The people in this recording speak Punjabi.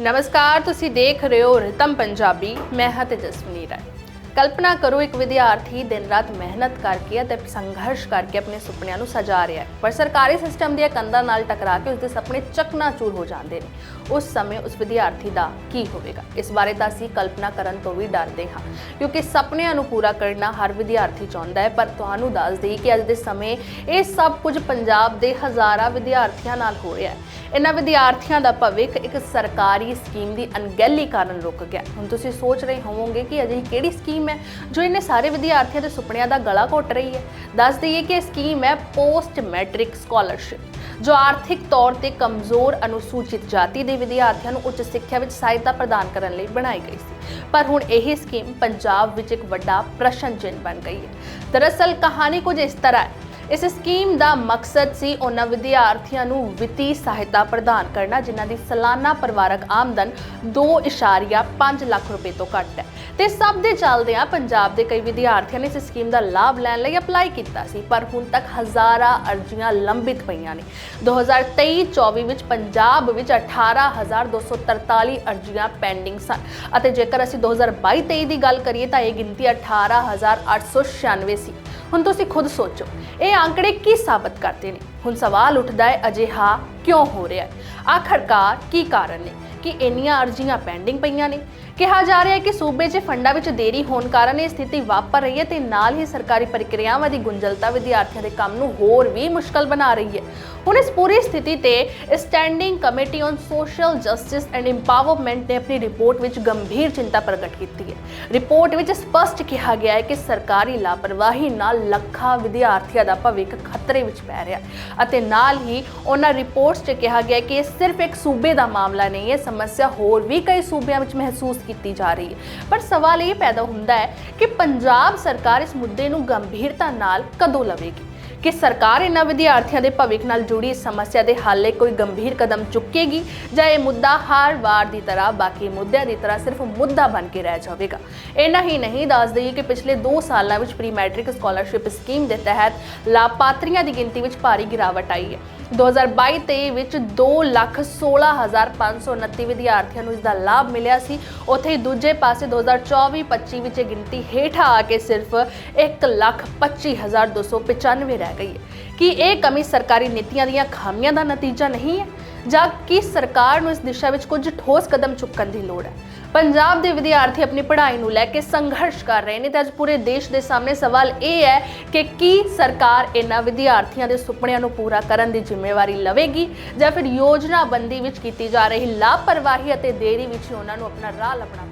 ਨਮਸਕਾਰ ਤੁਸੀਂ ਦੇਖ ਰਹੇ ਹੋ ਰਿਤਮ ਪੰਜਾਬੀ ਮੈਂ ਹਾਂ ਤੇਜਸਵਨੀ ਰਾਏ ਕਲਪਨਾ ਕਰੋ ਇੱਕ ਵਿਦਿਆਰਥੀ ਦਿਨ ਰਾਤ ਮਿਹਨਤ ਕਰਕੇ ਅਤੇ ਸੰਘਰਸ਼ ਕਰਕੇ ਆਪਣੇ ਸੁਪਨਿਆਂ ਨੂੰ ਸਜਾ ਰਿਹਾ ਹੈ। ਪਰ ਸਰਕਾਰੀ ਸਿਸਟਮ ਦੀਆਂ ਕੰਧਾਂ ਨਾਲ ਟਕਰਾ ਕੇ ਉਸਦੇ ਸੁਪਨੇ ਚਕਨਾਚੂਰ ਹੋ ਜਾਂਦੇ ਨੇ। ਉਸ ਸਮੇਂ ਉਸ ਵਿਦਿਆਰਥੀ ਦਾ ਕੀ ਹੋਵੇਗਾ? ਇਸ ਬਾਰੇ ਤਾਂ ਅਸੀਂ ਕਲਪਨਾ ਕਰਨ ਤੋਂ ਵੀ ਡਰਦੇ ਹਾਂ। ਕਿਉਂਕਿ ਸੁਪਨਿਆਂ ਨੂੰ ਪੂਰਾ ਕਰਨਾ ਹਰ ਵਿਦਿਆਰਥੀ ਚਾਹੁੰਦਾ ਹੈ, ਪਰ ਤੁਹਾਨੂੰ ਦੱਸ ਦੇਈ ਕਿ ਅੱਜ ਦੇ ਸਮੇਂ ਇਹ ਸਭ ਕੁਝ ਪੰਜਾਬ ਦੇ ਹਜ਼ਾਰਾਂ ਵਿਦਿਆਰਥੀਆਂ ਨਾਲ ਹੋ ਰਿਹਾ ਹੈ। ਇਹਨਾਂ ਵਿਦਿਆਰਥੀਆਂ ਦਾ ਭਵਿੱਖ ਇੱਕ ਸਰਕਾਰੀ ਸਕੀਮ ਦੀ ਅਣਗਹਿਲੀ ਕਾਰਨ ਰੁਕ ਗਿਆ ਹੁਣ ਤੁਸੀਂ ਸੋਚ ਰਹੇ ਹੋਵੋਗੇ ਕਿ ਅਜਿਹੀ ਕਿਹੜੀ ਸਕੀਮ ਹੈ, ਜੋ ਇਹਨੇ ਸਾਰੇ ਵਿਦਿਆਰਥੀਆਂ ਦੇ ਸੁਪਨਿਆਂ ਦਾ ਗਲਾ ਘੋਟ ਰਹੀ ਹੈ। ਦੱਸ ਦਈਏ ਕਿ ਇਹ ਸਕੀਮ ਹੈ ਪੋਸਟ ਮੈਟ੍ਰਿਕ ਸਕਾਲਰਸ਼ਿਪ ਜੋ ਆਰਥਿਕ ਤੌਰ ਤੇ ਕਮਜ਼ੋਰ ਅਨੁਸੂਚਿਤ ਜਾਤੀ ਦੇ ਵਿਦਿਆਰਥੀਆਂ ਨੂੰ ਉੱਚ ਸਿੱਖਿਆ ਵਿੱਚ ਸਹਾਇਤਾ ਪ੍ਰਦਾਨ ਕਰਨ ਲਈ ਬਣਾਈ ਗਈ ਸੀ। ਪਰ ਹੁਣ ਇਹ ਸਕੀਮ ਪੰਜਾਬ ਵਿੱਚ ਇੱਕ ਵੱਡਾ ਪ੍ਰਸ਼ਨ ਚਿੰਨ੍ਹ ਬਣ ਗਈ ਹੈ। ਦਰਅਸਲ ਕਹਾਣੀ ਕੁਝ ਇਸ ਤਰ੍ਹਾਂ ਹੈ। ਇਸ ਸਕੀਮ ਦਾ ਮਕਸਦ ਸੀ ਉਹਨਾਂ ਵਿਦਿਆਰਥੀਆਂ ਨੂੰ ਵਿੱਤੀ ਸਹਾਇਤਾ ਪ੍ਰਦਾਨ ਕਰਨਾ, ਜਿਨ੍ਹਾਂ ਦੀ ਸਾਲਾਨਾ ਪਰਿਵਾਰਕ ਆਮਦਨ 2.5 ਲੱਖ ਰੁਪਏ ਤੋਂ ਘੱਟ ਹੈ। ਤੇ ਸਭ ਦੇ ਚੱਲਦਿਆਂ ਪੰਜਾਬ ਦੇ ਕਈ ਵਿਦਿਆਰਥੀਆਂ ਨੇ ਇਸ ਸਕੀਮ ਦਾ ਲਾਭ ਲੈਣ ਲਈ ਅਪਲਾਈ ਕੀਤਾ ਸੀ, ਪਰ ਹੁਣ ਤੱਕ ਹਜ਼ਾਰਾਂ ਅਰਜ਼ੀਆਂ ਲੰਬਿਤ ਪਈਆਂ ਨੇ। 2023-24 ਵਿੱਚ ਪੰਜਾਬ ਵਿੱਚ 18243 ਅਰਜ਼ੀਆਂ ਪੈਂਡਿੰਗ ਸਨ ਅਤੇ ਜੇਕਰ ਅਸੀਂ 2022-23 ਦੀ ਗੱਲ ਕਰੀਏ ਤਾਂ ਇਹ ਗਿਣਤੀ 18896 ਸੀ। ਹੁਣ ਤੁਸੀਂ ਖੁਦ ਸੋਚੋ ਇਹ ਆંકੜੇ ਕੀ ਸਾਬਤ ਕਰਦੇ ਨੇ? ਹੁਣ ਸਵਾਲ ਉੱਠਦਾ ਹੈ, ਅਜਿਹਾ ਕਿਉਂ ਹੋ ਰਿਹਾ ਹੈ? ਆਖਰਕਾਰ ਕੀ ਕਾਰਨ ਨੇ? ਕਿ ਇੰਨੀਆਂ ਅਰਜ਼ੀਆਂ ਪੈਂਡਿੰਗ ਪਈਆਂ ਨੇ? ਕਿਹਾ ਜਾ ਰਿਹਾ ਹੈ ਕਿ ਸੂਬੇ 'ਚ ਫੰਡਾਂ ਵਿੱਚ ਦੇਰੀ ਹੋਣ ਕਾਰਨ ਇਹ ਸਥਿਤੀ ਵਾਪਰ ਰਹੀ ਹੈ ਤੇ ਨਾਲ ਹੀ ਸਰਕਾਰੀ ਪ੍ਰਕਿਰਿਆਵਾਂ ਦੀ ਗੁੰਝਲਤਾ ਵਿਦਿਆਰਥੀਆਂ ਦੇ ਕੰਮ ਨੂੰ ਹੋਰ ਵੀ ਮੁਸ਼ਕਲ ਬਣਾ ਰਹੀ ਹੈ। ਹੁਣ ਇਸ ਪੂਰੀ ਸਥਿਤੀ ਤੇ standing committee on social justice and empowerment ਨੇ ਆਪਣੀ ਰਿਪੋਰਟ ਵਿੱਚ ਗੰਭੀਰ ਚਿੰਤਾ ਪ੍ਰਗਟ ਕੀਤੀ ਹੈ। ਰਿਪੋਰਟ ਵਿੱਚ ਸਪਸ਼ਟ ਕਿਹਾ ਗਿਆ ਹੈ ਕਿ ਸਰਕਾਰੀ ਲਾਪਰਵਾਹੀ ਨਾਲ ਲੱਖਾਂ ਵਿਦਿਆਰਥੀਆਂ ਦਾ ਭਵਿੱਖ ਖਤਰੇ ਵਿੱਚ ਪੈ ਰਿਹਾ ਹੈ। ਅਤੇ ਨਾਲ ਹੀ ਉਹਨਾਂ ਰਿਪੋਰਟਸ 'ਚ ਕਿਹਾ ਗਿਆ ਕਿ ਇਹ ਸਿਰਫ ਇੱਕ ਸੂਬੇ ਦਾ ਮਾਮਲਾ ਨਹੀਂ ਹੈ ਸਮੱਸਿਆ ਹੋਰ ਵੀ ਕਈ ਸੂਬਿਆਂ ਵਿੱਚ ਮਹਿਸੂਸ ਕੀਤੀ ਜਾ ਰਹੀ ਹੈ। ਪਰ ਸਵਾਲ ਇਹ ਪੈਦਾ ਹੁੰਦਾ ਹੈ ਕਿ ਪੰਜਾਬ ਸਰਕਾਰ ਇਸ ਮੁੱਦੇ ਨੂੰ ਗੰਭੀਰਤਾ ਨਾਲ ਕਦੋਂ ਲਵੇਗੀ? ਕਿ ਸਰਕਾਰ ਇਹਨਾਂ ਵਿਦਿਆਰਥੀਆਂ ਦੇ ਭਵਿੱਖ ਨਾਲ ਜੁੜੀ ਇਸ ਸਮੱਸਿਆ ਦੇ ਹੱਲ ਲਈ ਕੋਈ ਗੰਭੀਰ ਕਦਮ ਚੁੱਕੇਗੀ ਜਾਂ ਇਹ ਮੁੱਦਾ ਹਰ ਵਾਰ ਦੀ ਤਰ੍ਹਾਂ, ਬਾਕੀ ਮੁੱਦਿਆਂ ਦੀ ਤਰ੍ਹਾਂ ਸਿਰਫ ਮੁੱਦਾ ਬਣ ਕੇ ਰਹਿ ਜਾਵੇਗਾ। ਇੰਨਾ ਹੀ ਨਹੀਂ, ਦੱਸ ਦਈਏ ਕਿ ਪਿਛਲੇ 2 ਸਾਲਾਂ ਵਿੱਚ ਪ੍ਰੀ ਮੈਟ੍ਰਿਕ ਸਕਾਲਰਸ਼ਿਪ ਸਕੀਮ ਦੇ ਤਹਿਤ ਲਾਭਪਾਤਰੀਆਂ ਦੀ ਗਿਣਤੀ ਵਿੱਚ ਭਾਰੀ ਗਿਰਾਵਟ ਆਈ ਹੈ। 2022-23 ਵਿੱਚ 216529 ਵਿਦਿਆਰਥੀਆਂ ਨੂੰ ਇਸ ਦਾ ਲਾਭ ਮਿਲਿਆ ਸੀ। ਉੱਥੇ ਹੀ ਦੂਜੇ ਪਾਸੇ 2024-25 ਵਿੱਚ ਇਹ ਗਿਣਤੀ ਹੇਠਾਂ ਆ ਕੇ ਸਿਰਫ 125295 ਰਹਿ ਗਈ ਹੈ। ਕੀ ਇਹ ਕਮੀ ਸਰਕਾਰੀ ਨੀਤੀਆਂ ਦੀਆਂ ਖਾਮੀਆਂ ਦਾ ਨਤੀਜਾ ਨਹੀਂ ਹੈ? ਜਾਂ ਕਿ ਸਰਕਾਰ ਨੂੰ ਇਸ ਦਿਸ਼ਾ ਵਿੱਚ ਕੁਝ ਠੋਸ ਕਦਮ ਚੁੱਕਣ ਦੀ ਲੋੜ ਹੈ? ਪੰਜਾਬ ਦੇ ਵਿਦਿਆਰਥੀ ਆਪਣੀ ਪੜ੍ਹਾਈ ਨੂੰ ਲੈ ਕੇ ਸੰਘਰਸ਼ ਕਰ ਰਹੇ ਨੇ ਤੇ ਅੱਜ ਪੂਰੇ ਦੇਸ਼ ਦੇ ਸਾਹਮਣੇ ਸਵਾਲ ਇਹ ਹੈ ਕਿ ਕੀ ਸਰਕਾਰ ਇਹਨਾਂ ਵਿਦਿਆਰਥੀਆਂ ਦੇ ਸੁਪਨਿਆਂ ਨੂੰ ਪੂਰਾ ਕਰਨ ਦੀ ਜ਼ਿੰਮੇਵਾਰੀ ਲਵੇਗੀ ਜਾਂ ਫਿਰ ਯੋਜਨਾਬੰਦੀ ਵਿੱਚ ਕੀਤੀ ਜਾ ਰਹੀ ਲਾਪਰਵਾਹੀ ਅਤੇ ਦੇਰੀ ਵਿੱਚ ਹੀ ਉਹਨਾਂ ਨੂੰ ਆਪਣਾ ਰਾਹ ਲੱਭਣਾ